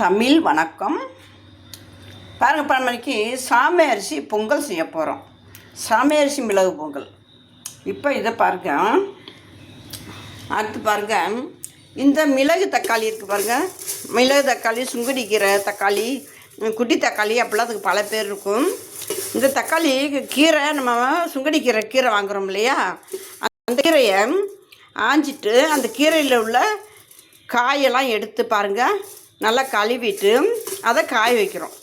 தமிழ் வணக்கம். பாருங்க பன்னெண்டு சாமை அரிசி பொங்கல் செய்ய போகிறோம் சாமை அரிசி மிளகு பொங்கல். இப்போ இதை பாருங்க. அடுத்து பாருங்க. இந்த மிளகு தக்காளி இருக்குது பாருங்க. மிளகு தக்காளி சுங்குடிக்கீரை தக்காளி குட்டி தக்காளி அப்படிலாம் அதுக்கு பல பேர் இருக்கும். இந்த தக்காளி கீரை நம்ம சுங்கடிக்கீரை கீரை வாங்குகிறோம் வாங்குறோம் இல்லையா? அந்த கீரையை ஆஞ்சிட்டு அந்த கீரையில் உள்ள காயெல்லாம் எடுத்து பாருங்கள் நல்லா கழுவிட்டு அதை காய வைக்கிறோம்.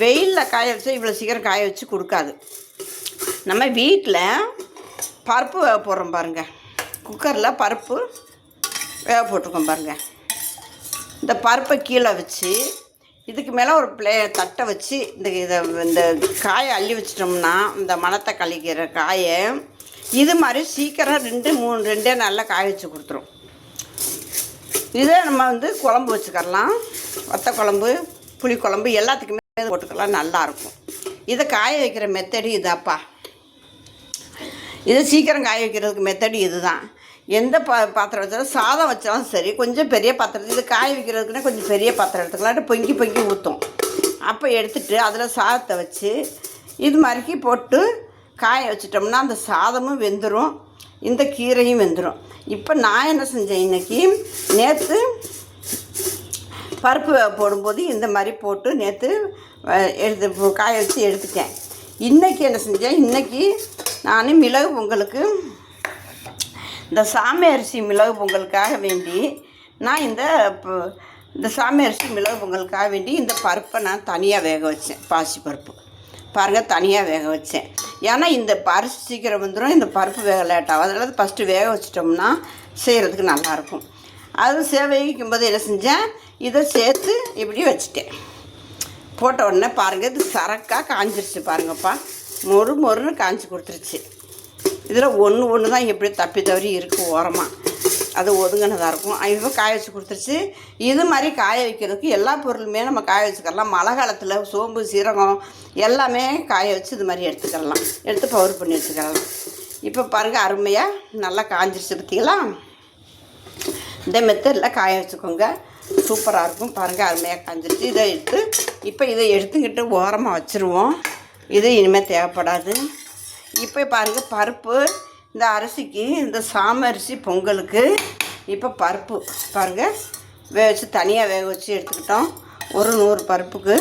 வெயிலில் காய வச்சா இவ்வளோ சீக்கிரம் காய வச்சு கொடுக்காது. நம்ம வீட்டில் பருப்பு வேக போடுறோம் பாருங்கள் குக்கரில் பருப்பு வேக போட்டிருக்கோம் பாருங்கள் இந்த பருப்பை கீழே வச்சு இதுக்கு மேலே ஒரு பிளே தட்டை வச்சு இந்த இதை இந்த காயை அள்ளி வச்சிட்டோம்னா இந்த மணத்தை கழிக்கிற காயை இது மாதிரி சீக்கிரம் ரெண்டு மூணு ரெண்டே நல்லா காய வச்சு கொடுத்துரும். இதே நம்ம வந்து குழம்பு வச்சுக்கரலாம். வத்த குழம்பு புளிக்குழம்பு எல்லாத்துக்குமே போட்டுக்கலாம் நல்லாயிருக்கும் இதை காய வைக்கிற மெத்தடு இதாப்பா. இது சீக்கிரம் காய வைக்கிறதுக்கு மெத்தடு இதுதான். எந்த பா பாத்திரம் வச்சாலும் சாதம் வச்சாலும் சரி கொஞ்சம் பெரிய பாத்திரம் இது காய வைக்கிறதுக்குன்னா கொஞ்சம் பெரிய பாத்திரம் எடுத்துக்கலாம். பொங்கி பொங்கி ஊற்றும் அப்போ எடுத்துட்டு அதில் சாதத்தை வச்சு இது மாதிரிக்கு போட்டு காய வச்சிட்டோம்னா அந்த சாதமும் வெந்துடும் இந்த கீரையும் வெந்துடும் இப்போ நான் என்ன செஞ்சேன் இன்றைக்கி நேற்று பருப்பு போடும்போது இந்த மாதிரி போட்டு நேற்று எடுத்து காய வச்சு எடுத்துட்டேன். இன்றைக்கி என்ன செஞ்சேன்? இன்றைக்கி நான் மிளகு பொங்கலுக்கு இந்த சாமி அரிசி மிளகு பொங்கலுக்காக வேண்டி நான் இந்த இந்த சாமி அரிசி மிளகு பொங்கலுக்காக வேண்டி இந்த பருப்பை நான் தனியாக வேக வச்சேன் பாசி பருப்பு. பாருங்கள் தனியாக வேக வச்சேன். ஏன்னா இந்த அரிசி சீக்கிரம் வந்துடும் இந்த பருப்பு வேக லேட்டாகும் அதனால் ஃபஸ்ட்டு வேக வச்சிட்டோம்னா செய்கிறதுக்கு நல்லாயிருக்கும் அது சேவை வைக்கும்போது என்ன செஞ்சேன்? இதை சேர்த்து இப்படி வச்சுட்டேன். போட்ட உடனே பாருங்கள் இது சரக்காக காஞ்சிருச்சு பாருங்கப்பா. மொறு மொறுன்னு காஞ்சி கொடுத்துருச்சு. இதில் ஒன்று ஒன்று தான் எப்படி தப்பி தவறி இருக்குது ஓரமாக அது ஒதுங்கினதாக இருக்கும். இப்போ காய வச்சு கொடுத்துருச்சு. இது மாதிரி காய வைக்கிறதுக்கு எல்லா பொருளுமே நம்ம காய வச்சுக்கலாம். மழை காலத்தில் சோம்பு சீரகம் எல்லாமே காய வச்சு இது மாதிரி எடுத்துக்கலாம். எடுத்து பவுர் பண்ணி வச்சுக்கலாம். இப்போ பாருங்கள் அருமையாக நல்லா காஞ்சிருச்சு பார்த்தீங்களா? இந்த மெத்தடில் காய வச்சுக்கோங்க. சூப்பராக இருக்கும். பாருங்கள் அருமையாக காஞ்சிருச்சு. இதை எடுத்து இப்போ இதை எடுத்துக்கிட்டு ஓரமாக வச்சுருவோம். இது இனிமேல் தேவைப்படாது. இப்போ பாருங்கள் பருப்பு இந்த அரிசிக்கு இந்த சாம அரிசி பொங்கலுக்கு இப்போ பருப்பு பாருங்கள் வேக வச்சு தனியாக வேக வச்சு எடுத்துக்கிட்டோம். ஒரு நூறு பருப்புக்கு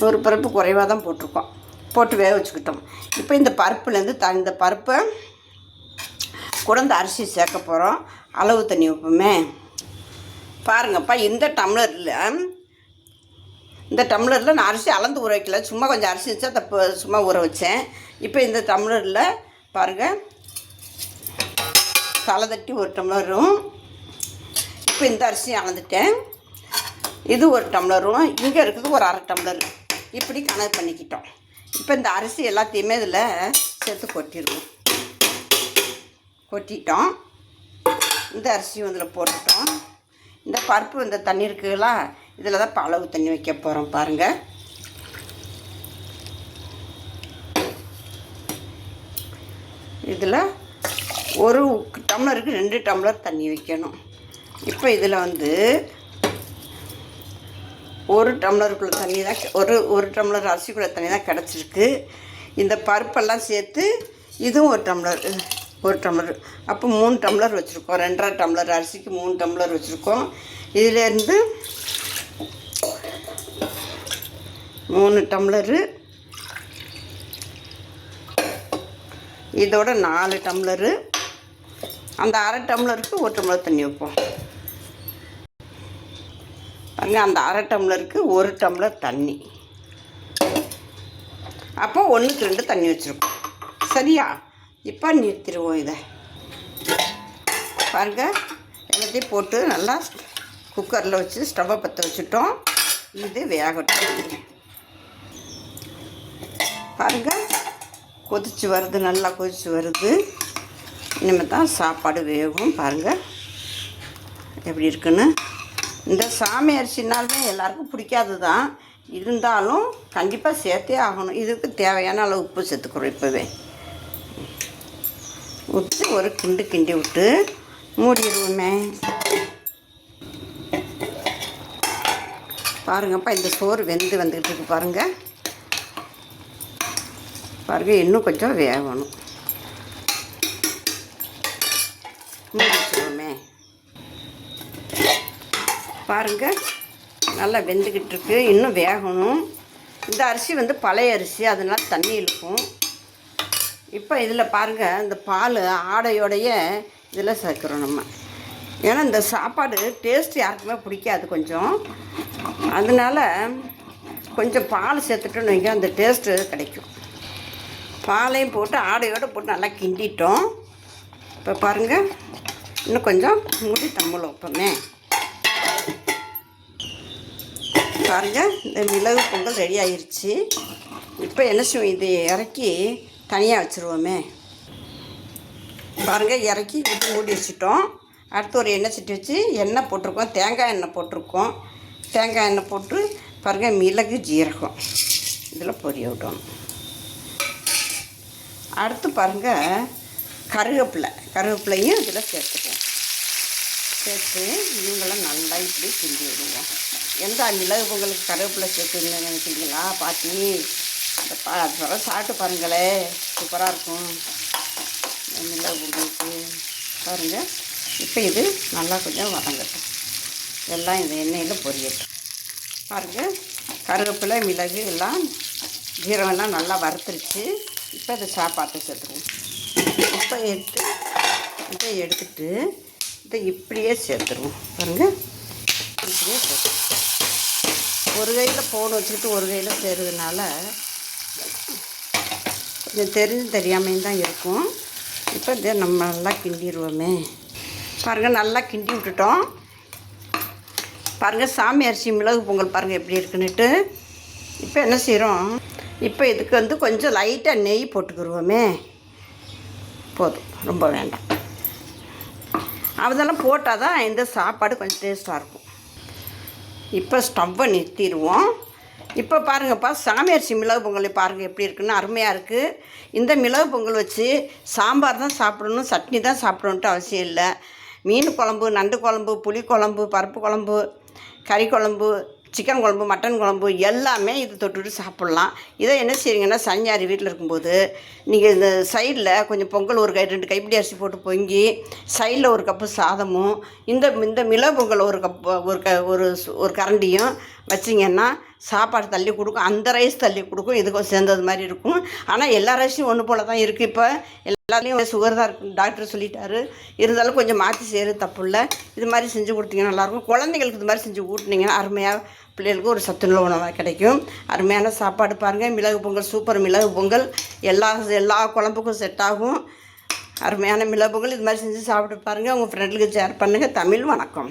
நூறு பருப்பு குறைவாக தான் போட்டிருக்கோம். போட்டு வேக வச்சுக்கிட்டோம். இப்போ இந்த பருப்புலேருந்து த இந்த பருப்பை கூட இந்த அரிசி சேர்க்க போகிறோம் அளவு தண்ணி வைப்போமே பாருங்கப்பா இந்த டம்ளரில் இந்த டம்ளரில் நான் அரிசி அளந்து ஊற வைக்கல. சும்மா கொஞ்சம் அரிசி வச்சு தப்பு சும்மா ஊற வச்சேன். இப்போ இந்த டம்ளரில் பாருங்கள் தலை தட்டி ஒரு டம்ளரும் இப்போ இந்த அரிசி அளந்துட்டேன். இது ஒரு டம்ளரும் இங்கே இருக்குது ஒரு அரை டம்ளர். இப்படி கணக்கு பண்ணிக்கிட்டோம். இப்போ இந்த அரிசி எல்லாத்தையுமே இதில் சேர்த்து கொட்டிடுவோம் கொட்டிட்டோம். இந்த அரிசியும் இதில் போட்டுட்டோம். இந்த பருப்பு இந்த தண்ணி இருக்குங்களா இதில் தான் இப்போ அளவு தண்ணி வைக்க போகிறோம் பாருங்கள் இதில் ஒரு டம்ளருக்கு ரெண்டு டம்ளர் தண்ணி வைக்கணும். இப்போ இதில் வந்து ஒரு டம்ளருக்குள்ள தண்ணி தான் ஒரு ஒரு டம்ளர் அரிசிக்குள்ள தண்ணி தான் கிடச்சிருக்கு. இந்த பருப்பெல்லாம் சேர்த்து இதுவும் ஒரு டம்ளர் ஒரு டம்ளர். அப்போ மூணு டம்ளர் வச்சுருக்கோம். ரெண்டரை டம்ளர் அரிசிக்கு மூணு டம்ளர் வச்சுருக்கோம். இதிலேருந்து மூணு டம்ளரு. இதோட நாலு டம்ளரு. அந்த அரை டம்ளருக்கு ஒரு டம்ளர் தண்ணி வைப்போம். பாருங்க அந்த அரை டம்ளருக்கு ஒரு டம்ளர் தண்ணி. அப்போ ஒன்றுக்கு ரெண்டு தண்ணி வச்சுருக்கோம். சரியா? இப்போ நிறுத்திடுவோம் இதை. பாருங்க எல்லாத்தையும் போட்டு நல்லா குக்கரில் வச்சு ஸ்டவ்வை பற்ற வச்சுட்டோம். இது வேகட்டும். பாருங்க கொதிச்சு வருது நல்லா கொதிச்சு வருது. இனிமேல் தான் சாப்பாடு வேகும். பாருங்கள் எப்படி இருக்குன்னு. இந்த சாமி அரிசினாலுமே எல்லாருக்கும் பிடிக்காது தான். இருந்தாலும் கண்டிப்பாக சேர்த்தே ஆகணும். இதுக்கு தேவையான அளவு உப்பு சேர்த்துக்கிறோம் இப்போவே. விட்டு ஒரு கிண்டு கிண்டி விட்டு மூடிடுவோமே. பாருங்கப்பா இந்த சோறு வெந்து வந்துக்கிட்டு இருக்கு பாருங்கள் பாருங்கள் இன்னும் கொஞ்சம் வேகணும். மூடி பாருங்கள் நல்லா வெந்துக்கிட்டு இருக்கு இன்னும் வேகணும். இந்த அரிசி வந்து பழைய அரிசி அதனால் தண்ணி இழுக்கும் இப்போ இதில் பாருங்கள் இந்த பால் ஆடையோடைய இதில் சேர்க்குறோம் நம்ம. ஏன்னா இந்த சாப்பாடு டேஸ்ட் யாருக்குமே பிடிக்காது கொஞ்சம். அதனால கொஞ்சம் பால் சேர்த்துட்டோன்னு வைங்க அந்த டேஸ்ட்டு கிடைக்கும். பாலையும் போட்டு ஆடையோடு போட்டு நல்லா கிண்டிட்டோம். இப்போ பாருங்கள் இன்னும் கொஞ்சம் மூடி தம்மில் வைப்போமே. பாருங்கள் இந்த மிளகு பொங்கல் ரெடி ஆயிடுச்சு இப்போ என்ன செய்வோம் இதை இறக்கி தனியாக வச்சுருவோமே. பாருங்கள் இறக்கி விட்டு மூடி வச்சுட்டோம். அடுத்து ஒரு எண்ணெய் சட்டி வச்சு எண்ணெய் போட்டிருக்கோம் தேங்காய் எண்ணெய் போட்டிருக்கோம். தேங்காய் எண்ணெய் போட்டு பாருங்கள் மிளகு ஜீரகம். இதில் பொரிய விடணும் அடுத்து பாருங்கள் கருவேப்பிலை. கருவேப்பிலையும் இதில் சேர்த்துக்கோம் சேர்த்து இவங்களாம் நல்லா இப்படி கிண்டி விடுவோம் எந்த மிளகு பொங்கலுக்கு கருவேப்பிலை சேர்த்து நினைக்கிறீங்களா பாட்டி? இந்த பா அதெல்லாம் சாப்பிட்டு பாருங்களே. சூப்பராக இருக்கும். இந்த மிளகு பாருங்கள் இப்போ இது நல்லா கொஞ்சம் வதங்கட்டும். எல்லாம் இந்த எண்ணெயில் பொரியட்டும். பாருங்கள் கருவேப்பிலை மிளகு எல்லாம் ஜீரகம்லாம் நல்லா வறுத்துருச்சு. இப்போ இதை சாப்பாட்டை சேர்த்துருவோம் இப்போ எடுத்து இதை எடுத்துட்டு இதை இப்படியே சேர்த்துருவோம். பாருங்கள் இப்படியே சேர்த்து ஒரு கையில் ஃபோன் வச்சுக்கிட்டு ஒரு கையில் சேருறதுனால கொஞ்சம் தெரிஞ்சு தெரியாமையும் தான் இருக்கும். இப்போ இதை நம்ம நல்லா கிண்டிடுவோமே. பாருங்கள் நல்லா கிண்டி விட்டுட்டோம். பாருங்கள் சாமி அரிசி மிளகு பொங்கல் பாருங்கள் எப்படி இருக்குன்னுட்டு. இப்போ என்ன செய்கிறோம் இப்போ இதுக்கு வந்து கொஞ்சம் லைட்டாக நெய் போட்டுக்கிடுவோமே. போதும் ரொம்ப வேண்டாம். அதெல்லாம் போட்டால் தான் இந்த சாப்பாடு கொஞ்சம் டேஸ்ட்டாக இருக்கும். இப்போ ஸ்டவ்வை நிறுத்திடுவோம். இப்போ பாருங்கப்பா சாமியாரிசி மிளகு பொங்கல் பாருங்கள் எப்படி இருக்குன்னு அருமையாக இருக்குது இந்த மிளகு பொங்கல் வச்சு சாம்பார் தான் சாப்பிடணும் சட்னி தான் சாப்பிடணுன்ட்டு அவசியம் இல்லை. மீன் குழம்பு நண்டு குழம்பு புளி குழம்பு பருப்பு குழம்பு கறி குழம்பு சிக்கன் குழம்பு மட்டன் குழம்பு எல்லாமே இது தொட்டுட்டு சாப்பிட்லாம். இதை என்ன செய்வீங்கன்னா சனியாரி வீட்டில் இருக்கும்போது நீங்கள் இந்த சைடில் கொஞ்சம் பொங்கல் ஒரு கை ரெண்டு கைப்பிடி அரிசி போட்டு பொங்கி சைடில் ஒரு கப்பு சாதமும் இந்த இந்த மிளகு பொங்கல் ஒரு கப் ஒரு க ஒரு ஒரு கரண்டியும் வச்சிங்கன்னா சாப்பாடு தள்ளி கொடுக்கும். அந்த ரைஸ் தள்ளி கொடுக்கும். இதுக்கும் சேர்ந்தது மாதிரி இருக்கும். ஆனால் எல்லா ரைஸும் ஒன்று போல தான் இருக்குது இப்போ எல்லாத்துலேயும் சுகர் தான் இருக்கு டாக்டர் சொல்லிட்டாரு. இருந்தாலும் கொஞ்சம் மாற்றி செய்கிறது தப்பு இல்லை இது மாதிரி செஞ்சு கொடுத்தீங்கன்னா நல்லாயிருக்கும். குழந்தைங்களுக்கு இது மாதிரி செஞ்சு ஊட்டினீங்கன்னா அருமையாக பிள்ளைகளுக்கு ஒரு சத்துள்ள உணவாக கிடைக்கும். அருமையான சாப்பாடு பாருங்கள் மிளகு பொங்கல் சூப்பர் மிளகு பொங்கல். எல்லா எல்லா குழம்புக்கும் செட் ஆகும். அருமையான மிளகு பொங்கல் இது மாதிரி செஞ்சு சாப்பிட்டு பாருங்கள் உங்கள் ஃப்ரெண்டுக்கு ஷேர் பண்ணுங்கள் தமிழ் வணக்கம்.